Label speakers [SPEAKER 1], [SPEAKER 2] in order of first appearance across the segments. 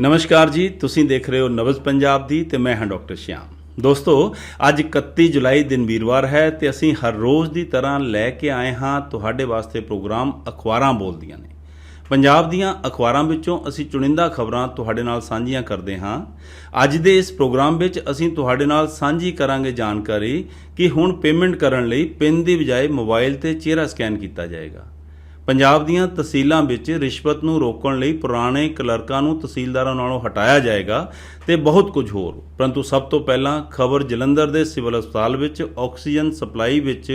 [SPEAKER 1] ਨਮਸਕਾਰ ਜੀ, ਤੁਸੀਂ ਦੇਖ ਰਹੇ ਹੋ ਨਵਜ਼ ਪੰਜਾਬ ਦੀ ਤੇ ਮੈਂ ਹਾਂ ਡਾਕਟਰ ਸ਼ਿਆਮ। ਦੋਸਤੋ, ਅੱਜ 31 ਜੁਲਾਈ ਦਿਨ ਵੀਰਵਾਰ ਹੈ ਤੇ ਅਸੀਂ ਹਰ ਰੋਜ਼ ਦੀ ਤਰ੍ਹਾਂ ਲੈ ਕੇ ਆਏ ਹਾਂ ਤੁਹਾਡੇ ਵਾਸਤੇ ਪ੍ਰੋਗਰਾਮ ਅਖਬਾਰਾਂ ਬੋਲਦੀਆਂ ਨੇ। ਪੰਜਾਬ ਦੀਆਂ ਅਖਬਾਰਾਂ ਵਿੱਚੋਂ ਅਸੀਂ ਚੁਣਿੰਦਾ ਖਬਰਾਂ ਤੁਹਾਡੇ ਨਾਲ ਸਾਂਝੀਆਂ ਕਰਦੇ ਹਾਂ। ਅੱਜ ਦੇ ਇਸ ਪ੍ਰੋਗਰਾਮ ਵਿੱਚ ਅਸੀਂ ਤੁਹਾਡੇ ਨਾਲ ਸਾਂਝੀ ਕਰਾਂਗੇ ਜਾਣਕਾਰੀ ਕਿ ਹੁਣ ਪੇਮੈਂਟ ਕਰਨ ਲਈ ਪਿੰਨ ਦੀ ਬਜਾਏ ਮੋਬਾਈਲ ਤੇ ਚਿਹਰਾ ਸਕੈਨ ਕੀਤਾ ਜਾਏਗਾ। ਪੰਜਾਬ ਦੀਆਂ ਤਹਿਸੀਲਾਂ ਵਿੱਚ ਰਿਸ਼ਵਤ ਨੂੰ ਰੋਕਣ ਲਈ ਪੁਰਾਣੇ ਕਲਰਕਾਂ ਨੂੰ ਤਹਿਸੀਲਦਾਰਾਂ ਨਾਲੋਂ ਹਟਾਇਆ ਜਾਏਗਾ ਤੇ ਬਹੁਤ ਕੁਝ ਹੋਰ। ਪਰੰਤੂ ਸਭ ਤੋਂ ਪਹਿਲਾਂ ਖਬਰ ਜਲੰਧਰ ਦੇ ਸਿਵਲ ਹਸਪਤਾਲ ਵਿੱਚ ਆਕਸੀਜਨ ਸਪਲਾਈ ਵਿੱਚ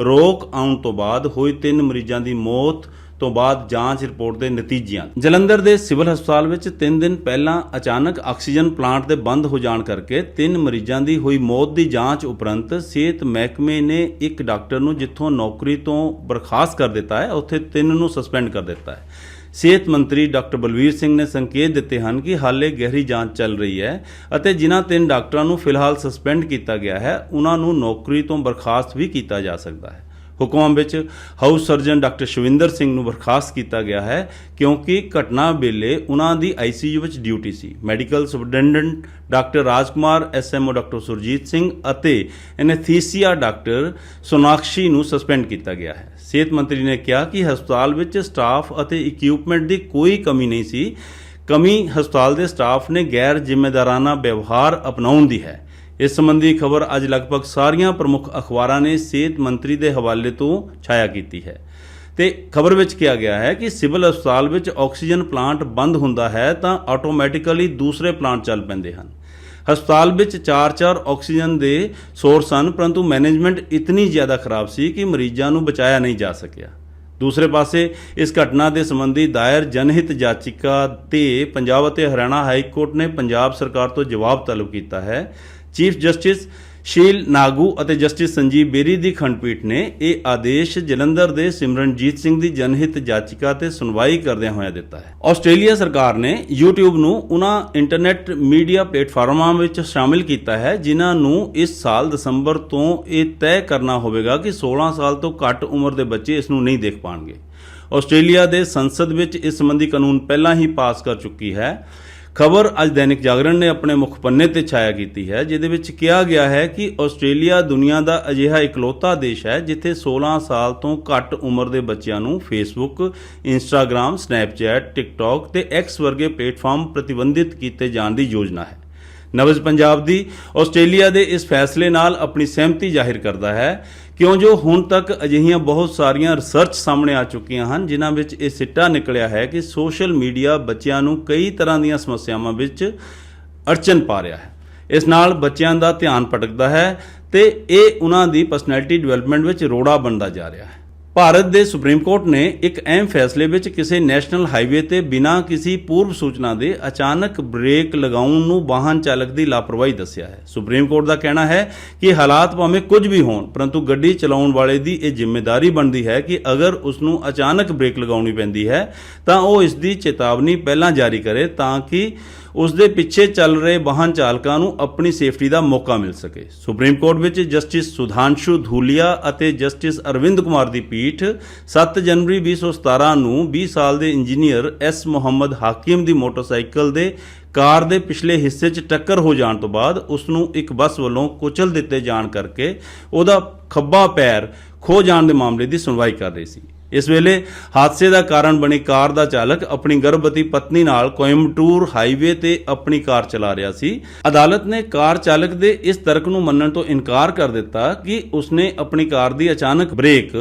[SPEAKER 1] ਰੋਕ ਆਉਣ ਤੋਂ ਬਾਅਦ ਹੋਈ ਤਿੰਨ ਮਰੀਜ਼ਾਂ ਦੀ ਮੌਤ ਤੋਂ ਬਾਅਦ ਜਾਂਚ ਰਿਪੋਰਟ ਦੇ ਨਤੀਜਿਆਂ ਜਲੰਧਰ ਦੇ ਸਿਵਲ ਹਸਪਤਾਲ ਵਿੱਚ 3 ਦਿਨ ਪਹਿਲਾਂ ਅਚਾਨਕ ਆਕਸੀਜਨ ਪਲਾਂਟ ਦੇ ਬੰਦ ਹੋ ਜਾਣ ਕਰਕੇ ਤਿੰਨ ਮਰੀਜ਼ਾਂ ਦੀ ਹੋਈ ਮੌਤ ਦੀ ਜਾਂਚ ਉਪਰੰਤ ਸਿਹਤ ਮਹਿਕਮੇ ਨੇ ਇੱਕ ਡਾਕਟਰ ਨੂੰ ਜਿੱਥੋਂ ਨੌਕਰੀ ਤੋਂ ਬਰਖਾਸਤ ਕਰ ਦਿੱਤਾ ਹੈ, ਉੱਥੇ ਤਿੰਨ ਨੂੰ ਸਸਪੈਂਡ ਕਰ ਦਿੱਤਾ ਹੈ। ਸਿਹਤ ਮੰਤਰੀ ਡਾਕਟਰ ਬਲਵੀਰ ਸਿੰਘ ਨੇ ਸੰਕੇਤ ਦਿੱਤੇ ਹਨ ਕਿ ਹਾਲੇ ਗਹਿਰੀ ਜਾਂਚ ਚੱਲ ਰਹੀ ਹੈ ਅਤੇ ਜਿਨ੍ਹਾਂ ਤਿੰਨ ਡਾਕਟਰਾਂ ਨੂੰ ਫਿਲਹਾਲ ਸਸਪੈਂਡ ਕੀਤਾ ਗਿਆ ਹੈ, ਉਹਨਾਂ ਨੂੰ ਨੌਕਰੀ ਤੋਂ ਬਰਖਾਸਤ ਵੀ ਕੀਤਾ ਜਾ ਸਕਦਾ ਹੈ। ਹੁਕਮਾਂ ਵਿੱਚ house surgeon doctor Shavinder Singh ਨੂੰ ਬਰਖਾਸਤ ਕੀਤਾ ਗਿਆ ਹੈ ਕਿਉਂਕਿ ਘਟਨਾ ਵੇਲੇ ਉਹਨਾਂ ਦੀ ਆਈਸੀਯੂ ਵਿੱਚ ਡਿਊਟੀ ਸੀ। Medical superintendent doctor Rajkumar SMO doctor Surjit Singh ਅਤੇ ਐਨੈਸਥੀਸੀਆ ਡਾਕਟਰ ਸੋਨਾਕਸ਼ੀ ਨੂੰ ਸਸਪੈਂਡ ਕੀਤਾ ਗਿਆ ਹੈ। ਸਿਹਤ ਮੰਤਰੀ ਨੇ ਕਿਹਾ ਕਿ ਹਸਪਤਾਲ ਵਿੱਚ ਸਟਾਫ ਅਤੇ ਇਕਵਿਪਮੈਂਟ ਦੀ ਕੋਈ ਕਮੀ ਨਹੀਂ ਸੀ। ਕਮੀ ਹਸਪਤਾਲ ਦੇ ਸਟਾਫ ਨੇ ਗੈਰ ਜ਼ਿੰਮੇਦਾਰਾਨਾ ਵਿਵਹਾਰ ਅਪਣਾਉਣ ਦੀ ਹੈ। ਇਸ ਸੰਬੰਧੀ ਖਬਰ ਅੱਜ ਲਗਭਗ ਸਾਰੀਆਂ ਪ੍ਰਮੁੱਖ ਅਖਬਾਰਾਂ ਨੇ ਸਿਹਤ ਮੰਤਰੀ ਦੇ ਹਵਾਲੇ ਤੋਂ ਛਾਇਆ ਕੀਤੀ ਹੈ। ਤੇ ਖਬਰ ਵਿੱਚ ਕਿਹਾ ਗਿਆ ਹੈ ਕਿ ਸਿਵਲ ਹਸਪਤਾਲ ਵਿੱਚ ਆਕਸੀਜਨ ਪਲਾਂਟ ਬੰਦ ਹੁੰਦਾ ਹੈ ਤਾਂ ਆਟੋਮੈਟਿਕਲੀ ਦੂਸਰੇ ਪਲਾਂਟ ਚੱਲ ਪੈਂਦੇ ਹਨ। ਹਸਪਤਾਲ ਵਿੱਚ 4-4 ਆਕਸੀਜਨ ਦੇ ਸੋਰਸ ਹਨ, ਪਰੰਤੂ ਮੈਨੇਜਮੈਂਟ ਇਤਨੀ ਜ਼ਿਆਦਾ ਖਰਾਬ ਸੀ ਕਿ ਮਰੀਜ਼ਾਂ ਨੂੰ ਬਚਾਇਆ ਨਹੀਂ ਜਾ ਸਕਿਆ। ਦੂਸਰੇ ਪਾਸੇ, ਇਸ ਘਟਨਾ ਦੇ ਸੰਬੰਧੀ ਦਾਇਰ ਜਨਹਿਤ ਯਾਚਿਕਾ ਤੇ ਪੰਜਾਬ ਅਤੇ ਹਰਿਆਣਾ ਹਾਈ ਕੋਰਟ ਨੇ ਪੰਜਾਬ ਸਰਕਾਰ ਤੋਂ ਜਵਾਬ ਤਲਬ ਕੀਤਾ ਹੈ ਚੀਫ ਜਸਟਿਸ ਸ਼ੀਲ ਨਾਗੂ ਅਤੇ ਜਸਟਿਸ ਸੰਜੀਵ ਬੇਰੀ ਦੀ ਖੰਡਪੀਠ ਨੇ ਇਹ ਆਦੇਸ਼ ਜਲੰਧਰ ਦੇ ਸਿਮਰਨਜੀਤ ਸਿੰਘ ਦੀ ਜਨਹਿਤ ਯਾਚਿਕਾ ਤੇ ਸੁਣਵਾਈ ਕਰਦਿਆਂ ਹੋਇਆ ਦਿੱਤਾ ਹੈ। ਆਸਟ੍ਰੇਲੀਆ ਸਰਕਾਰ ਨੇ YouTube ਨੂੰ ਉਹਨਾਂ ਇੰਟਰਨੈਟ ਮੀਡੀਆ ਪਲੇਟਫਾਰਮਾਂ ਵਿੱਚ ਸ਼ਾਮਿਲ ਕੀਤਾ ਹੈ, ਜਿਨ੍ਹਾਂ ਨੂੰ ਇਸ ਸਾਲ ਦਸੰਬਰ ਤੋਂ ਇਹ ਤੈਅ ਕਰਨਾ ਹੋਵੇਗਾ ਕਿ 16 ਸਾਲ ਤੋਂ ਘੱਟ ਉਮਰ ਦੇ ਬੱਚੇ ਇਸ ਨੂੰ ਨਹੀਂ ਦੇਖ ਪਾਣਗੇ। ਆਸਟ੍ਰੇਲੀਆ ਦੇ ਸੰਸਦ ਵਿੱਚ ਇਸ ਸੰਬੰਧੀ ਕਾਨੂੰਨ ਪਹਿਲਾਂ ਹੀ ਪਾਸ ਕਰ ਚੁੱਕੀ ਹੈ। ਖਬਰ ਅੱਜ ਦੈਨਿਕ ਜਾਗਰਣ ਨੇ ਆਪਣੇ ਮੁੱਖ ਪੰਨੇ ਤੇ ਛਾਇਆ ਕੀਤੀ ਹੈ, ਜਿਹਦੇ ਵਿੱਚ ਕਿਹਾ ਗਿਆ ਹੈ ਕਿ ਆਸਟ੍ਰੇਲੀਆ ਦੁਨੀਆ ਦਾ ਅਜਿਹਾ ਇਕਲੌਤਾ ਦੇਸ਼ ਹੈ, ਜਿੱਥੇ 16 ਸਾਲ ਤੋਂ ਘੱਟ ਉਮਰ ਦੇ ਬੱਚਿਆਂ ਨੂੰ ਫੇਸਬੁੱਕ ਇੰਸਟਾਗ੍ਰam ਸਨੈਪਚੈਟ ਟਿਕਟੌਕ ਤੇ ਐਕਸ ਵਰਗੇ ਪਲੇਟਫਾਰਮ ਪ੍ਰਤੀਬੰਧਿਤ ਕੀਤੇ ਜਾਣ ਦੀ ਯੋਜਨਾ ਹੈ। ਨਵਜ਼ ਪੰਜਾਬ ਦੀ ਆਸਟ੍ਰੇਲੀਆ ਦੇ ਇਸ ਫੈਸਲੇ ਨਾਲ ਆਪਣੀ ਸਹਿਮਤੀ ਜ਼ਾਹਿਰ ਕਰਦਾ ਹੈ ਕਿਉਂ ਜੋ ਹੁਣ ਤੱਕ ਅਜਿਹੀਆਂ ਬਹੁਤ ਸਾਰੀਆਂ ਰਿਸਰਚ ਸਾਹਮਣੇ ਆ ਚੁੱਕੀਆਂ ਹਨ, ਜਿਨ੍ਹਾਂ ਵਿੱਚ ਇਹ ਸਿੱਟਾ ਨਿਕਲਿਆ ਹੈ ਕਿ ਸੋਸ਼ਲ ਮੀਡੀਆ ਬੱਚਿਆਂ ਨੂੰ ਕਈ ਤਰ੍ਹਾਂ ਦੀਆਂ ਸਮੱਸਿਆਵਾਂ ਵਿੱਚ ਅੜਚਨ ਪਾ ਰਿਹਾ ਹੈ। ਇਸ ਨਾਲ ਬੱਚਿਆਂ ਦਾ ਧਿਆਨ ਭਟਕਦਾ ਹੈ ਤੇ ਇਹ ਉਹਨਾਂ ਦੀ ਪਰਸਨੈਲਿਟੀ ਡਿਵੈਲਪਮੈਂਟ ਵਿੱਚ ਰੋੜਾ ਬਣਦਾ ਜਾ ਰਿਹਾ ਹੈ। ਭਾਰਤ ਦੇ ਸੁਪਰੀਮ ਕੋਰਟ ਨੇ ਇੱਕ ਅਹਿਮ ਫੈਸਲੇ ਵਿੱਚ ਕਿਸੇ ਨੈਸ਼ਨਲ ਹਾਈਵੇ ਤੇ ਬਿਨਾਂ ਕਿਸੇ ਪੂਰਵ ਸੂਚਨਾ ਦੇ ਅਚਾਨਕ ਬ੍ਰੇਕ ਲਗਾਉਣ ਨੂੰ ਵਾਹਨ ਚਾਲਕ ਦੀ ਲਾਪਰਵਾਹੀ ਦੱਸਿਆ ਹੈ। ਸੁਪਰੀਮ ਕੋਰਟ ਦਾ ਕਹਿਣਾ ਹੈ ਕਿ ਹਾਲਾਤ ਭਾਵੇਂ ਕੁਝ ਵੀ ਹੋਣ, ਪਰੰਤੂ ਗੱਡੀ ਚਲਾਉਣ ਵਾਲੇ ਦੀ ਇਹ ਜ਼ਿੰਮੇਵਾਰੀ ਬਣਦੀ ਹੈ ਕਿ ਅਗਰ ਉਸ ਨੂੰ ਅਚਾਨਕ ਬ੍ਰੇਕ ਲਗਾਉਣੀ ਪੈਂਦੀ ਹੈ, ਤਾਂ ਉਹ ਇਸ ਦੀ ਚੇਤਾਵਨੀ ਪਹਿਲਾਂ ਜਾਰੀ ਕਰੇ ਤਾਂ ਕਿ ਉਸ ਦੇ ਪਿੱਛੇ ਚੱਲ ਰਹੇ ਵਾਹਨ ਚਾਲਕਾਂ ਨੂੰ ਆਪਣੀ ਸੇਫਟੀ ਦਾ ਮੌਕਾ ਮਿਲ ਸਕੇ। ਸੁਪਰੀਮ ਕੋਰਟ ਵਿੱਚ ਜਸਟਿਸ ਸੁਧਾਂਸ਼ੂ ਧੂਲੀਆ ਅਤੇ ਜਸਟਿਸ ਅਰਵਿੰਦ ਕੁਮਾਰ ਦੀ ਪੀਠ 7 ਜਨਵਰੀ 2017 ਨੂੰ 20 ਸਾਲ ਦੇ ਇੰਜੀਨੀਅਰ ਐਸ ਮੁਹੰਮਦ ਹਾਕੀਮ ਦੀ ਮੋਟਰਸਾਈਕਲ ਦੇ ਕਾਰ ਦੇ ਪਿਛਲੇ ਹਿੱਸੇ 'ਚ ਟੱਕਰ ਹੋ ਜਾਣ ਤੋਂ ਬਾਅਦ ਉਸ ਨੂੰ ਇੱਕ ਬੱਸ ਵੱਲੋਂ ਕੁਚਲ ਦਿੱਤੇ ਜਾਣ ਕਰਕੇ ਉਹਦਾ ਖੱਬਾ ਪੈਰ ਖੋ ਜਾਣ ਦੇ ਮਾਮਲੇ ਦੀ ਸੁਣਵਾਈ ਕਰ ਰਹੀ ਸੀ। ਇਸ ਵੇਲੇ ਹਾਦਸੇ ਦਾ ਕਾਰਨ ਬਣੀ ਕਾਰ ਦਾ ਚਾਲਕ ਆਪਣੀ ਗਰਭਵਤੀ ਪਤਨੀ ਨਾਲ ਕੋਇੰਬਟੂਰ ਹਾਈਵੇ ਤੇ ਆਪਣੀ ਕਾਰ ਚਲਾ ਰਿਹਾ ਸੀ। ਅਦਾਲਤ ਨੇ ਕਾਰ ਚਾਲਕ ਦੇ ਇਸ ਤਰਕ ਨੂੰ ਮੰਨਣ ਤੋਂ ਇਨਕਾਰ ਕਰ ਦਿੱਤਾ ਕਿ ਉਸਨੇ ਆਪਣੀ ਕਾਰ ਦੀ ਅਚਾਨਕ ਬ੍ਰੇਕ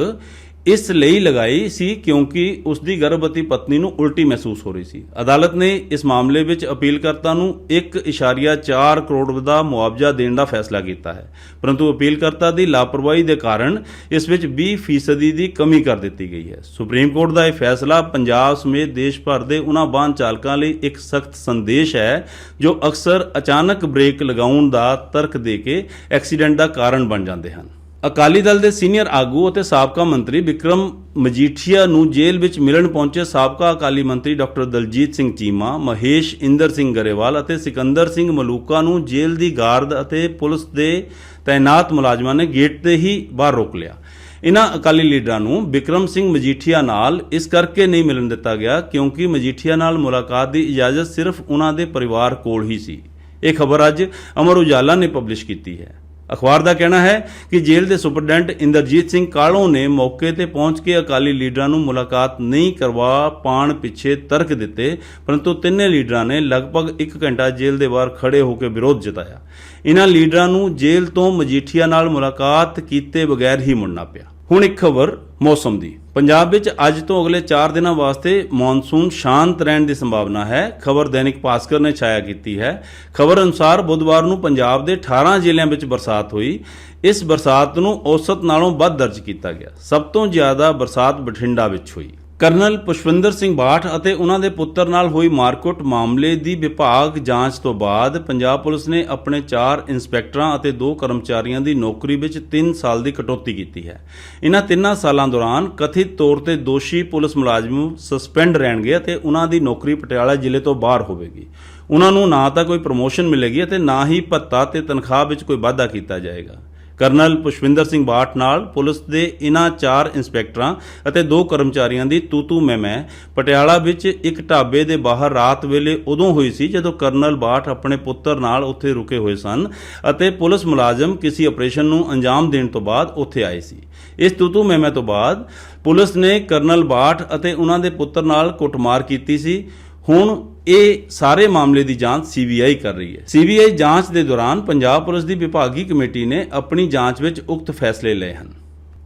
[SPEAKER 1] ਇਸ ਲਈ ਲਗਾਈ ਸੀ ਕਿਉਂਕਿ ਉਸ ਦੀ ਗਰਭਵਤੀ ਪਤਨੀ ਨੂੰ ਉਲਟੀ ਮਹਿਸੂਸ ਹੋ ਰਹੀ ਸੀ। ਅਦਾਲਤ ਨੇ ਇਸ ਮਾਮਲੇ ਵਿੱਚ ਅਪੀਲਕਰਤਾ ਨੂੰ 1.4 ਕਰੋੜ ਦਾ ਮੁਆਵਜ਼ਾ ਦੇਣ ਦਾ ਫੈਸਲਾ ਕੀਤਾ ਹੈ। ਪਰੰਤੂ ਅਪੀਲ ਕਰਤਾ ਦੀ ਲਾਪਰਵਾਹੀ ਦੇ ਕਾਰਨ ਇਸ ਵਿੱਚ 20% ਦੀ ਕਮੀ ਕਰ ਦਿੱਤੀ ਗਈ ਹੈ। ਸੁਪਰੀਮ ਕੋਰਟ ਦਾ ਇਹ ਫੈਸਲਾ ਪੰਜਾਬ ਸਮੇਤ ਦੇਸ਼ ਭਰ ਦੇ ਉਹਨਾਂ ਵਾਹਨ ਚਾਲਕਾਂ ਲਈ ਇੱਕ ਸਖਤ ਸੰਦੇਸ਼ ਹੈ, ਜੋ ਅਕਸਰ ਅਚਾਨਕ ਬ੍ਰੇਕ ਲਗਾਉਣ ਦਾ ਤਰਕ ਦੇ ਕੇ ਐਕਸੀਡੈਂਟ ਦਾ ਕਾਰਨ ਬਣ ਜਾਂਦੇ ਹਨ। ਅਕਾਲੀ ਦਲ ਦੇ ਸੀਨੀਅਰ ਆਗੂ ਅਤੇ ਸਾਬਕਾ ਮੰਤਰੀ ਵਿਕਰਮ ਮਜੀਠੀਆ ਨੂੰ ਜੇਲ੍ਹ ਵਿੱਚ ਮਿਲਣ ਪਹੁੰਚੇ ਸਾਬਕਾ ਅਕਾਲੀ ਮੰਤਰੀ ਡਾਕਟਰ ਦਲਜੀਤ ਸਿੰਘ ਚੀਮਾ, ਮਹੇਸ਼ ਇੰਦਰ ਸਿੰਘ ਗਰੇਵਾਲ ਅਤੇ ਸਿਕੰਦਰ ਸਿੰਘ ਮਲੂਕਾ ਨੂੰ ਜੇਲ੍ਹ ਦੀ ਗਾਰਡ ਅਤੇ ਪੁਲਿਸ ਦੇ ਤਾਇਨਾਤ ਮੁਲਾਜ਼ਮਾਂ ਨੇ ਗੇਟ ਤੇ ਹੀ ਬਾਹਰ ਰੋਕ ਲਿਆ। ਇਨ੍ਹਾਂ ਅਕਾਲੀ ਲੀਡਰਾਂ ਨੂੰ ਬਿਕਰਮ ਸਿੰਘ ਮਜੀਠੀਆ ਨਾਲ ਇਸ ਕਰਕੇ ਨਹੀਂ ਮਿਲਣ ਦਿੱਤਾ ਗਿਆ ਕਿਉਂਕਿ ਮਜੀਠੀਆ ਨਾਲ ਮੁਲਾਕਾਤ ਦੀ ਇਜਾਜ਼ਤ ਸਿਰਫ ਉਹਨਾਂ ਦੇ ਪਰਿਵਾਰ ਕੋਲ ਹੀ ਸੀ। ਇਹ ਖਬਰ ਅੱਜ ਅਮਰ ਉਜਾਲਾ ਨੇ ਪਬਲਿਸ਼ ਕੀਤੀ ਹੈ। ਅਖਬਾਰ ਦਾ ਕਹਿਣਾ ਹੈ ਕਿ ਜੇਲ੍ਹ ਦੇ ਸੁਪਰਡੈਂਟ ਇੰਦਰਜੀਤ ਸਿੰਘ ਕਾਲੋਂ ਨੇ ਮੌਕੇ ਤੇ ਪਹੁੰਚ ਕੇ ਅਕਾਲੀ ਲੀਡਰਾਂ ਨੂੰ ਮੁਲਾਕਾਤ ਨਹੀਂ ਕਰਵਾ ਪਾਣ ਪਿੱਛੇ ਤਰਕ ਦਿੱਤੇ, ਪਰੰਤੂ ਤਿੰਨੇ ਲੀਡਰਾਂ ਨੇ ਲਗਭਗ 1 ਘੰਟਾ ਜੇਲ੍ਹ ਦੇ ਬਾਹਰ ਖੜੇ ਹੋ ਕੇ ਵਿਰੋਧ ਜਤਾਇਆ। ਇਨ੍ਹਾਂ ਲੀਡਰਾਂ ਨੂੰ ਜੇਲ੍ਹ ਤੋਂ ਮਜੀਠੀਆ ਨਾਲ ਮੁਲਾਕਾਤ ਕੀਤੇ ਬਗੈਰ ਹੀ ਮੁੜਨਾ ਪਿਆ। ਹੁਣ ਇੱਕ ਖਬਰ ਮੌਸਮ ਦੀ। ਪੰਜਾਬ ਵਿੱਚ ਅੱਜ ਤੋਂ ਅਗਲੇ 4 ਦਿਨਾਂ ਵਾਸਤੇ ਮੌਨਸੂਨ ਸ਼ਾਂਤ ਰਹਿਣ ਦੀ ਸੰਭਾਵਨਾ ਹੈ। ਖਬਰ ਦੈਨਿਕ ਭਾਸਕਰ ਨੇ ਛਾਇਆ ਕੀਤੀ ਹੈ। ਖਬਰ ਅਨੁਸਾਰ ਬੁੱਧਵਾਰ ਨੂੰ ਪੰਜਾਬ ਦੇ 18 ਜ਼ਿਲ੍ਹਿਆਂ ਵਿੱਚ ਬਰਸਾਤ ਹੋਈ। ਇਸ ਬਰਸਾਤ ਨੂੰ ਔਸਤ ਨਾਲੋਂ ਵੱਧ ਦਰਜ ਕੀਤਾ ਗਿਆ। ਸਭ ਤੋਂ ਜ਼ਿਆਦਾ ਬਰਸਾਤ ਬਠਿੰਡਾ ਵਿੱਚ ਹੋਈ। ਕਰਨਲ ਪੁਸ਼ਪਿੰਦਰ ਸਿੰਘ ਬਾਠ ਅਤੇ ਉਹਨਾਂ ਦੇ ਪੁੱਤਰ ਨਾਲ ਹੋਈ ਮਾਰਕੁੱਟ ਮਾਮਲੇ ਦੀ ਵਿਭਾਗ ਜਾਂਚ ਤੋਂ ਬਾਅਦ ਪੰਜਾਬ ਪੁਲਿਸ ਨੇ ਆਪਣੇ 4 ਇੰਸਪੈਕਟਰਾਂ ਅਤੇ 2 ਕਰਮਚਾਰੀਆਂ ਦੀ ਨੌਕਰੀ ਵਿੱਚ 3 ਸਾਲ ਦੀ ਕਟੌਤੀ ਕੀਤੀ ਹੈ। ਇਹਨਾਂ ਤਿੰਨਾਂ ਸਾਲਾਂ ਦੌਰਾਨ ਕਥਿਤ ਤੌਰ ਤੇ ਦੋਸ਼ੀ ਪੁਲਿਸ ਮੁਲਾਜ਼ਮ ਸਸਪੈਂਡ ਰਹਿਣਗੇ ਅਤੇ ਉਹਨਾਂ ਦੀ ਨੌਕਰੀ ਪਟਿਆਲਾ ਜ਼ਿਲ੍ਹੇ ਤੋਂ ਬਾਹਰ ਹੋਵੇਗੀ। ਉਹਨਾਂ ਨੂੰ ਨਾ ਤਾਂ ਕੋਈ ਪ੍ਰਮੋਸ਼ਨ ਮਿਲੇਗੀ ਅਤੇ ਨਾ ਹੀ ਭੱਤਾ ਤੇ ਤਨਖਾਹ ਵਿੱਚ ਕੋਈ ਵਾਧਾ ਕੀਤਾ ਜਾਏਗਾ। ਕਰਨਲ ਪੁਸ਼ਵਿੰਦਰ ਸਿੰਘ ਬਾਠ ਨਾਲ ਪੁਲਿਸ ਦੇ ਇਨ੍ਹਾਂ ਚਾਰ ਇੰਸਪੈਕਟਰਾਂ ਅਤੇ ਦੋ ਕਰਮਚਾਰੀਆਂ ਦੀ ਤੂਤੂ ਮੈਂ ਮੈਂ। ਪਟਿਆਲਾ ਵਿੱਚ ਇੱਕ ਢਾਬੇ ਦੇ ਬਾਹਰ ਰਾਤ ਵੇਲੇ ਉਦੋਂ ਹੋਈ ਸੀ ਜਦੋਂ ਕਰਨਲ ਬਾਠ ਆਪਣੇ ਪੁੱਤਰ ਨਾਲ ਉੱਥੇ ਰੁਕੇ ਹੋਏ ਸਨ ਅਤੇ ਪੁਲਿਸ ਮੁਲਾਜ਼ਮ ਕਿਸੇ ਆਪਰੇਸ਼ਨ ਨੂੰ ਅੰਜਾਮ ਦੇਣ ਤੋਂ ਬਾਅਦ ਉੱਥੇ ਆਏ ਸੀ। ਇਸ ਤੂਤੂ ਮੈਂ ਮੈਂ ਤੋਂ ਬਾਅਦ ਪੁਲਿਸ ਨੇ ਕਰਨਲ ਬਾਠ ਅਤੇ ਉਹਨਾਂ ਦੇ ਪੁੱਤਰ ਨਾਲ ਕੁੱਟਮਾਰ ਕੀਤੀ ਸੀ। ਹੁਣ ਇਹ ਸਾਰੇ ਮਾਮਲੇ ਦੀ ਜਾਂਚ ਸੀਬੀਆਈ ਕਰ ਰਹੀ ਹੈ। ਸੀਬੀਆਈ ਜਾਂਚ ਦੇ ਦੌਰਾਨ ਪੰਜਾਬ ਪੁਲਿਸ ਦੀ ਵਿਭਾਗੀ ਕਮੇਟੀ ਨੇ ਆਪਣੀ ਜਾਂਚ ਵਿੱਚ ਉਕਤ ਫੈਸਲੇ ਲਏ ਹਨ।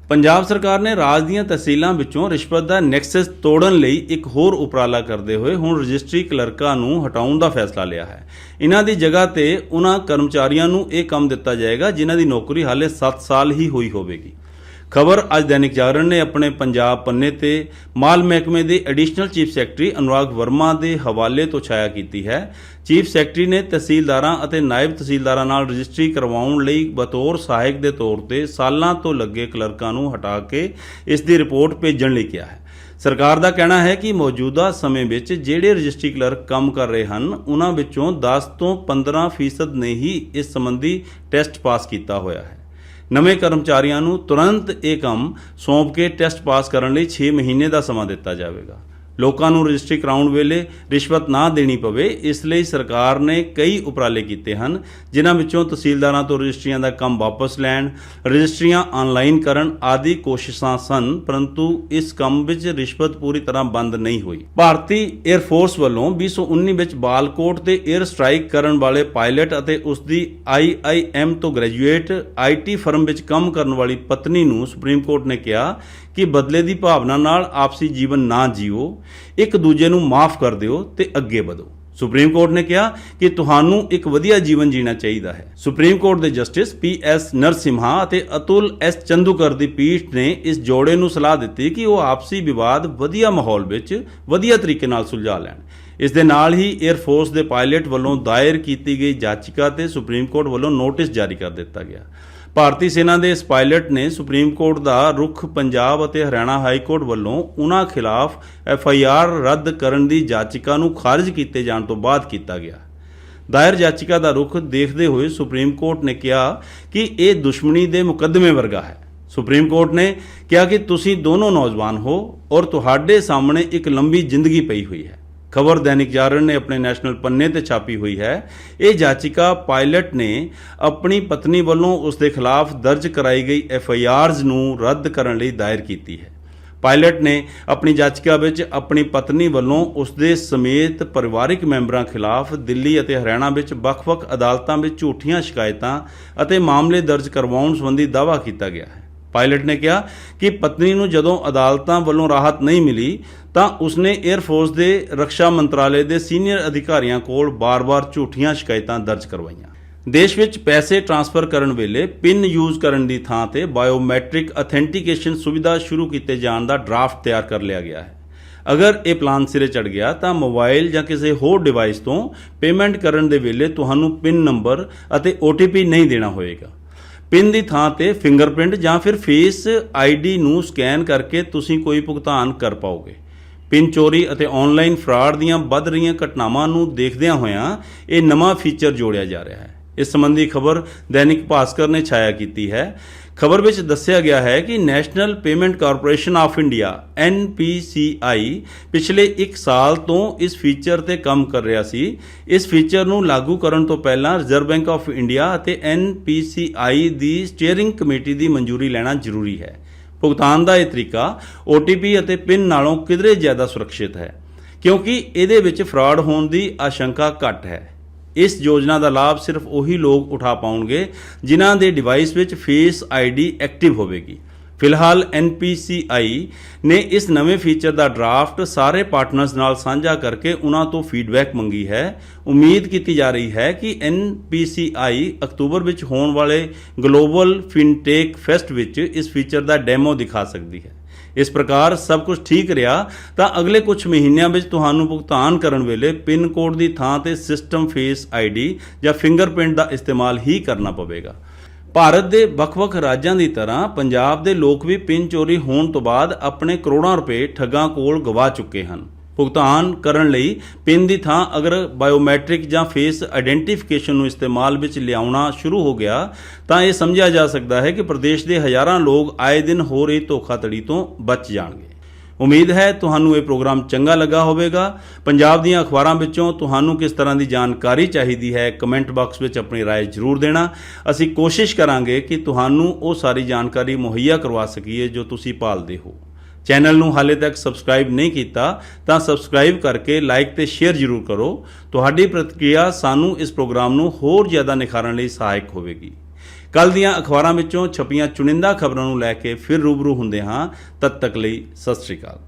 [SPEAKER 1] ਪੰਜਾਬ ਸਰਕਾਰ ਨੇ ਰਾਜ ਦੀਆਂ ਤਹਿਸੀਲਾਂ ਵਿੱਚੋਂ ਰਿਸ਼ਵਤ ਦਾ ਨੈਕਸਸ ਤੋੜਨ ਲਈ ਇੱਕ ਹੋਰ ਉਪਰਾਲਾ ਕਰਦੇ ਹੋਏ ਹੁਣ ਰਜਿਸਟਰੀ ਕਲਰਕਾਂ ਨੂੰ ਹਟਾਉਣ ਦਾ ਫੈਸਲਾ ਲਿਆ ਹੈ। ਇਹਨਾਂ ਦੀ ਜਗ੍ਹਾ ਤੇ ਉਹਨਾਂ ਕਰਮਚਾਰੀਆਂ ਨੂੰ ਇਹ ਕੰਮ ਦਿੱਤਾ ਜਾਏਗਾ ਜਿਨ੍ਹਾਂ ਦੀ ਨੌਕਰੀ ਹਾਲੇ 7 ਸਾਲ ਹੀ ਹੋਈ ਹੋਵੇਗੀ। ਖਬਰ ਅੱਜ ਦੈਨਿਕ ਜਾਗਰਣ ਨੇ ਆਪਣੇ ਪੰਜਾਬ ਪੰਨੇ ਤੇ ਮਾਲ ਮਹਿਕਮੇ ਦੇ additional chief secretary Anurag Verma ਦੇ ਹਵਾਲੇ ਤੋਂ ਛਾਇਆ ਕੀਤੀ ਹੈ। ਚੀਫ ਸੈਕਟਰੀ ਨੇ ਤਹਿਸੀਲਦਾਰਾਂ ਅਤੇ ਨਾਇਬ ਤਹਿਸੀਲਦਾਰਾਂ ਨਾਲ ਰਜਿਸਟਰੀ ਕਰਵਾਉਣ ਲਈ ਬਤੌਰ ਸਹਾਇਕ ਦੇ ਤੌਰ ਤੇ ਸਾਲਾਂ ਤੋਂ ਲੱਗੇ ਕਲਰਕਾਂ ਨੂੰ ਹਟਾ ਕੇ ਇਸ ਦੀ ਰਿਪੋਰਟ ਭੇਜਣ ਲਈ ਕਿਹਾ ਹੈ। ਸਰਕਾਰ ਦਾ ਕਹਿਣਾ ਹੈ ਕਿ ਮੌਜੂਦਾ ਸਮੇਂ ਵਿੱਚ ਜਿਹੜੇ ਰਜਿਸਟਰੀ ਕਲਰਕ ਕੰਮ ਕਰ ਰਹੇ ਹਨ, ਉਹਨਾਂ ਵਿੱਚੋਂ 10 ਤੋਂ 15% ਫੀਸਦ ਨੇ ਹੀ ਇਸ ਸੰਬੰਧੀ ਟੈਸਟ ਪਾਸ ਕੀਤਾ ਹੋਇਆ ਹੈ। ਨਵੇਂ ਕਰਮਚਾਰੀਆਂ ਨੂੰ ਤੁਰੰਤ ਇਹ ਕੰਮ ਸੌਂਪ ਕੇ ਟੈਸਟ ਪਾਸ ਕਰਨ ਲਈ 6 ਮਹੀਨੇ ਦਾ ਸਮਾਂ ਦਿੱਤਾ ਜਾਵੇਗਾ। ਲੋਕਾਂ ਨੂੰ ਰਜਿਸਟਰੀ ਕਰਾਉਣ ਵੇਲੇ ਰਿਸ਼ਵਤ ਨਾ ਦੇਣੀ ਪਵੇ, ਇਸ ਲਈ ਸਰਕਾਰ ਨੇ ਕਈ ਉਪਰਾਲੇ ਕੀਤੇ ਹਨ, ਜਿਨ੍ਹਾਂ ਵਿੱਚੋਂ ਤਹਿਸੀਲਦਾਰਾਂ ਤੋਂ ਰਜਿਸਟਰੀਆਂ ਦਾ ਕੰਮ ਵਾਪਸ ਲੈਣ, ਰਜਿਸਟਰੀਆਂ ਆਨਲਾਈਨ ਕਰਨ ਆਦਿ ਕੋਸ਼ਿਸ਼ਾਂ ਸਨ, ਪਰੰਤੂ ਇਸ ਕੰਮ ਵਿੱਚ ਰਿਸ਼ਵਤ ਪੂਰੀ ਤਰ੍ਹਾਂ ਬੰਦ ਨਹੀਂ ਹੋਈ। ਭਾਰਤੀ 에ਅਰ ਫੋਰਸ ਵੱਲੋਂ 2019 ਵਿੱਚ ਬਾਲਕੋਟ ਤੇ 에ਅਰ ਸਟ੍ਰਾਈਕ ਕਰਨ ਵਾਲੇ ਪਾਇਲਟ ਅਤੇ ਉਸ ਦੀ ਆਈਆਈਐਮ ਤੋਂ ਗ੍ਰੈਜੂਏਟ ਆਈਟੀ ਫਰਮ ਵਿੱਚ ਕੰਮ ਕਰਨ ਵਾਲੀ ਪਤਨੀ ਨੂੰ ਸੁਪਰੀਮ ਕੋਰਟ ਨੇ ਕਿਹਾ ਕਿ ਬਦਲੇ ਦੀ ਭਾਵਨਾ ਨਾਲ ਆਪਸੀ ਜੀਵਨ ਨਾ ਜੀਓ, ਇੱਕ ਦੂਜੇ ਨੂੰ ਮਾਫ ਕਰ ਦਿਓ ਤੇ ਅੱਗੇ ਵਧੋ। ਸੁਪਰੀਮ ਕੋਰਟ ਨੇ ਕਿਹਾ ਕਿ ਤੁਹਾਨੂੰ ਇੱਕ ਵਧੀਆ ਜੀਵਨ ਜੀਣਾ ਚਾਹੀਦਾ ਹੈ। ਸੁਪਰੀਮ ਕੋਰਟ ਦੇ ਜਸਟਿਸ ਪੀ ਐਸ ਨਰਸਿਮਹਾ ਅਤੇ ਅਤੁਲ ਐਸ ਚੰਦੂਕਰ ਦੀ ਪੀਠ ਨੇ ਇਸ ਜੋੜੇ ਨੂੰ ਸਲਾਹ ਦਿੱਤੀ ਕਿ ਉਹ ਆਪਸੀ ਵਿਵਾਦ ਵਧੀਆ ਮਾਹੌਲ ਵਿੱਚ ਵਧੀਆ ਤਰੀਕੇ ਨਾਲ ਸੁਲਝਾ ਲੈਣ। ਇਸ ਦੇ ਨਾਲ ਹੀ 에ਅਰ ਫੋਰਸ ਦੇ ਪਾਇਲਟ ਵੱਲੋਂ ਦਾਇਰ ਕੀਤੀ ਗਈ ਯਾਚਿਕਾ ਤੇ ਸੁਪਰੀਮ ਕੋਰਟ ਵੱਲੋਂ ਨੋਟਿਸ ਜਾਰੀ ਕਰ ਦਿੱਤਾ ਗਿਆ। ਭਾਰਤੀ ਸੈਨਾ ਦੇ ਇਸ ਪਾਇਲਟ ਨੇ ਸੁਪਰੀਮ ਕੋਰਟ ਦਾ ਰੁਖ ਪੰਜਾਬ ਅਤੇ ਹਰਿਆਣਾ ਹਾਈ ਕੋਰਟ ਵੱਲੋਂ ਉਹਨਾਂ ਖਿਲਾਫ ਐਫ ਆਈ ਆਰ ਰੱਦ ਕਰਨ ਦੀ ਯਾਚਿਕਾ ਨੂੰ ਖਾਰਜ ਕੀਤੇ ਜਾਣ ਤੋਂ ਬਾਅਦ ਕੀਤਾ ਗਿਆ। ਦਾਇਰ ਯਾਚਿਕਾ ਦਾ ਰੁਖ ਦੇਖਦੇ ਹੋਏ ਸੁਪਰੀਮ ਕੋਰਟ ਨੇ ਕਿਹਾ ਕਿ ਇਹ ਦੁਸ਼ਮਣੀ ਦੇ ਮੁਕੱਦਮੇ ਵਰਗਾ ਹੈ। ਸੁਪਰੀਮ ਕੋਰਟ ਨੇ ਕਿਹਾ ਕਿ ਤੁਸੀਂ ਦੋਨੋਂ ਨੌਜਵਾਨ ਹੋ ਔਰ ਤੁਹਾਡੇ ਸਾਹਮਣੇ ਇੱਕ ਲੰਬੀ ਜ਼ਿੰਦਗੀ ਪਈ ਹੋਈ ਹੈ। ਖਬਰ ਦੈਨਿਕ ਜਾਗਰਣ ਨੇ ਆਪਣੇ ਨੈਸ਼ਨਲ ਪੰਨੇ ਤੇ ਛਾਪੀ ਹੋਈ ਹੈ। ਇਹ ਜਾਚਿਕਾ ਪਾਇਲਟ ਨੇ ਆਪਣੀ ਪਤਨੀ ਵੱਲੋਂ ਉਸ ਦੇ ਖਿਲਾਫ ਦਰਜ ਕਰਾਈ ਗਈ ਐਫ ਆਈ ਆਰਜ਼ ਨੂੰ ਰੱਦ ਕਰਨ ਲਈ ਦਾਇਰ ਕੀਤੀ ਹੈ। ਪਾਇਲਟ ਨੇ ਆਪਣੀ ਜਾਚਿਕਾ ਵਿੱਚ ਆਪਣੀ ਪਤਨੀ ਵੱਲੋਂ ਉਸ ਦੇ ਸਮੇਤ ਪਰਿਵਾਰਿਕ ਮੈਂਬਰਾਂ ਖਿਲਾਫ ਦਿੱਲੀ ਅਤੇ ਹਰਿਆਣਾ ਵਿੱਚ ਵੱਖ-ਵੱਖ ਅਦਾਲਤਾਂ ਵਿੱਚ ਝੂਠੀਆਂ ਸ਼ਿਕਾਇਤਾਂ ਅਤੇ ਮਾਮਲੇ ਦਰਜ ਕਰਵਾਉਣ ਸੰਬੰਧੀ ਦਾਅਵਾ ਕੀਤਾ ਗਿਆ ਹੈ। ਪਾਇਲਟ ਨੇ ਕਿਹਾ ਕਿ ਪਤਨੀ ਨੂੰ ਜਦੋਂ ਅਦਾਲਤਾਂ ਵੱਲੋਂ ਰਾਹਤ ਨਹੀਂ ਮਿਲੀ ਤਾਂ ਉਸਨੇ 에ਅਰ ਫੋਰਸ ਦੇ ਰੱਖਿਆ ਮੰਤਰਾਲੇ ਦੇ ਸੀਨੀਅਰ ਅਧਿਕਾਰੀਆਂ ਕੋਲ ਬਾਰ-ਬਾਰ ਝੂਠੀਆਂ ਸ਼ਿਕਾਇਤਾਂ ਦਰਜ ਕਰਵਾਈਆਂ। ਦੇਸ਼ ਵਿੱਚ ਪੈਸੇ ਟ੍ਰਾਂਸਫਰ ਕਰਨ ਵੇਲੇ ਪਿਨ ਯੂਜ਼ ਕਰਨ ਦੀ ਥਾਂ ਤੇ ਬਾਇਓਮੈਟ੍ਰਿਕ ਅਥੈਂਟੀਕੇਸ਼ਨ ਸੁਵਿਧਾ ਸ਼ੁਰੂ ਕੀਤੇ ਜਾਣ ਦਾ ਡਰਾਫਟ ਤਿਆਰ ਕਰ ਲਿਆ ਗਿਆ ਹੈ। ਅਗਰ ਇਹ ਪਲਾਨ ਸਿਰੇ ਚੜ ਗਿਆ ਤਾਂ ਮੋਬਾਈਲ ਜਾਂ ਕਿਸੇ ਹੋਰ ਡਿਵਾਈਸ ਤੋਂ ਪੇਮੈਂਟ ਕਰਨ ਦੇ ਵੇਲੇ ਤੁਹਾਨੂੰ ਪਿਨ ਨੰਬਰ ਅਤੇ OTP ਨਹੀਂ ਦੇਣਾ ਹੋਵੇਗਾ ਪਿੰਨ ਦੀ ਥਾਂ ਤੇ ਫਿੰਗਰਪ੍ਰਿੰਟ ਜਾਂ ਫਿਰ ਫੇਸ ਆਈਡੀ ਨੂੰ ਸਕੈਨ ਕਰਕੇ ਤੁਸੀਂ ਕੋਈ ਭੁਗਤਾਨ ਕਰ ਪਾਓਗੇ। ਪਿੰਨ ਚੋਰੀ ਅਤੇ ਆਨਲਾਈਨ ਫਰਾਡ ਦੀਆਂ ਵੱਧ ਰਹੀਆਂ ਘਟਨਾਵਾਂ ਨੂੰ ਦੇਖਦਿਆਂ ਹੋਇਆਂ ਇਹ ਨਵਾਂ ਫੀਚਰ ਜੋੜਿਆ ਜਾ ਰਿਹਾ ਹੈ। ਇਸ ਸੰਬੰਧੀ ਖਬਰ ਦੈਨਿਕ ਭਾਸਕਰ ਨੇ ਛਾਇਆ ਕੀਤੀ ਹੈ। ਖਬਰ ਵਿੱਚ ਦੱਸਿਆ ਗਿਆ ਹੈ ਕਿ national payment corporation of India NPCI ਪਿਛਲੇ 1 ਸਾਲ ਤੋਂ ਇਸ ਫੀਚਰ ਤੇ ਕੰਮ ਕਰ ਰਿਹਾ ਸੀ। ਇਸ ਫੀਚਰ ਨੂੰ ਲਾਗੂ ਕਰਨ ਤੋਂ ਪਹਿਲਾਂ ਰਿਜ਼ਰਵ ਬੈਂਕ ਆਫ ਇੰਡੀਆ ਅਤੇ NPCI ਦੀ ਸਟੀਅਰਿੰਗ ਕਮੇਟੀ ਦੀ ਮਨਜ਼ੂਰੀ ਲੈਣਾ ਜ਼ਰੂਰੀ ਹੈ। ਭੁਗਤਾਨ ਦਾ ਇਹ ਤਰੀਕਾ OTP ਅਤੇ PIN ਨਾਲੋਂ ਕਿਧਰੇ ਜ਼ਿਆਦਾ ਸੁਰੱਖਿਅਤ ਹੈ, ਕਿਉਂਕਿ ਇਹਦੇ ਵਿੱਚ ਫਰਾਡ ਹੋਣ ਦੀ ਆਸ਼ੰਕਾ ਘੱਟ ਹੈ। ਇਸ ਯੋਜਨਾ ਦਾ ਲਾਭ ਸਿਰਫ ਉਹੀ ਲੋਕ ਉਠਾ ਪਾਉਣਗੇ ਜਿਨ੍ਹਾਂ ਦੇ ਡਿਵਾਈਸ ਵਿੱਚ ਫੇਸ ਆਈਡੀ ਐਕਟਿਵ ਹੋਵੇਗੀ। ਫਿਲਹਾਲ NPCI ਨੇ ਇਸ ਨਵੇਂ ਫੀਚਰ ਦਾ ਡਰਾਫਟ ਸਾਰੇ ਪਾਰਟਨਰਸ ਨਾਲ ਸਾਂਝਾ ਕਰਕੇ ਉਹਨਾਂ ਤੋਂ ਫੀਡਬੈਕ ਮੰਗੀ ਹੈ। ਉਮੀਦ ਕੀਤੀ ਜਾ ਰਹੀ ਹੈ ਕਿ NPCI ਅਕਤੂਬਰ ਵਿੱਚ ਹੋਣ ਵਾਲੇ ਗਲੋਬਲ ਫਿਨਟੇਕ ਫੈਸਟ ਵਿੱਚ ਇਸ ਫੀਚਰ ਦਾ ਡੈਮੋ ਦਿਖਾ ਸਕਦੀ ਹੈ। ਇਸ ਪ੍ਰਕਾਰ ਸਭ ਕੁਝ ਠੀਕ ਰਿਹਾ, ਤਾਂ ਅਗਲੇ ਕੁਝ ਮਹੀਨਿਆਂ ਵਿੱਚ ਤੁਹਾਨੂੰ ਭੁਗਤਾਨ ਕਰਨ ਵੇਲੇ ਪਿਨ ਕੋਡ ਦੀ ਥਾਂ ਤੇ ਸਿਸਟਮ ਫੇਸ ਆਈਡੀ ਜਾਂ ਫਿੰਗਰਪ੍ਰਿੰਟ ਦਾ ਇਸਤੇਮਾਲ ਹੀ ਕਰਨਾ ਪਵੇਗਾ। ਭਾਰਤ ਦੇ ਵੱਖ-ਵੱਖ ਰਾਜਾਂ ਦੀ ਤਰ੍ਹਾਂ ਪੰਜਾਬ ਦੇ ਲੋਕ ਵੀ ਪਿੰਨ ਚੋਰੀ ਹੋਣ ਤੋਂ ਬਾਅਦ ਆਪਣੇ ਕਰੋੜਾਂ ਰੁਪਏ ਠੱਗਾਂ ਕੋਲ ਗਵਾ ਚੁੱਕੇ ਹਨ। ਭੁਗਤਾਨ ਕਰਨ ਲਈ ਪਿਨ ਦੀ ਥਾਂ ਅਗਰ ਬਾਇਓਮੈਟ੍ਰਿਕ ਜਾਂ ਫੇਸ ਆਇਡੈਂਟੀਫਿਕੇਸ਼ਨ ਨੂੰ ਇਸਤੇਮਾਲ ਵਿੱਚ ਲਿਆਉਣਾ ਸ਼ੁਰੂ ਹੋ ਗਿਆ ਤਾਂ ਇਹ ਸਮਝਿਆ ਜਾ ਸਕਦਾ ਹੈ ਕਿ ਪ੍ਰਦੇਸ਼ ਦੇ ਹਜ਼ਾਰਾਂ ਲੋਕ ਆਏ ਦਿਨ ਹੋ ਰਹੀ ਧੋਖਾਧੜੀ ਤੋਂ ਬਚ ਜਾਣਗੇ ਉਮੀਦ ਹੈ ਤੁਹਾਨੂੰ ਇਹ ਪ੍ਰੋਗਰਾਮ ਚੰਗਾ ਲੱਗਾ ਹੋਵੇਗਾ ਪੰਜਾਬ ਦੀਆਂ ਅਖਬਾਰਾਂ ਵਿੱਚੋਂ ਤੁਹਾਨੂੰ ਕਿਸ ਤਰ੍ਹਾਂ ਦੀ ਜਾਣਕਾਰੀ ਚਾਹੀਦੀ ਹੈ ਕਮੈਂਟ ਬਾਕਸ ਵਿੱਚ ਆਪਣੀ رائے ਜ਼ਰੂਰ ਦੇਣਾ ਅਸੀਂ ਕੋਸ਼ਿਸ਼ ਕਰਾਂਗੇ ਕਿ ਤੁਹਾਨੂੰ ਉਹ ਸਾਰੀ ਜਾਣਕਾਰੀ ਮੁਹੱਈਆ ਕਰਵਾ ਸਕੀਏ ਜੋ ਤੁਸੀਂ ਭਾਲਦੇ ਹੋ ਚੈਨਲ ਨੂੰ ਹਾਲੇ ਤੱਕ ਸਬਸਕ੍ਰਾਈਬ ਨਹੀਂ ਕੀਤਾ, ਤਾਂ ਸਬਸਕ੍ਰਾਈਬ ਕਰਕੇ ਲਾਈਕ ਤੇ ਸ਼ੇਅਰ ਜ਼ਰੂਰ ਕਰੋ। ਤੁਹਾਡੀ ਪ੍ਰਤੀਕਿਰਿਆ ਸਾਨੂੰ ਇਸ ਪ੍ਰੋਗਰਾਮ ਨੂੰ ਹੋਰ ਜ਼ਿਆਦਾ ਨਿਖਾਰਨ ਲਈ ਸਹਾਇਕ ਹੋਵੇਗੀ। ਕੱਲ ਦੀਆਂ ਅਖਬਾਰਾਂ ਵਿੱਚੋਂ ਛਪੀਆਂ ਚੁਣਿੰਦਾ ਖਬਰਾਂ ਨੂੰ ਲੈ ਕੇ ਫਿਰ ਰੂਬਰੂ ਹੁੰਦੇ ਹਾਂ। ਤਦ ਤੱਕ ਲਈ ਸਤਿ ਸ਼੍ਰੀ ਅਕਾਲ।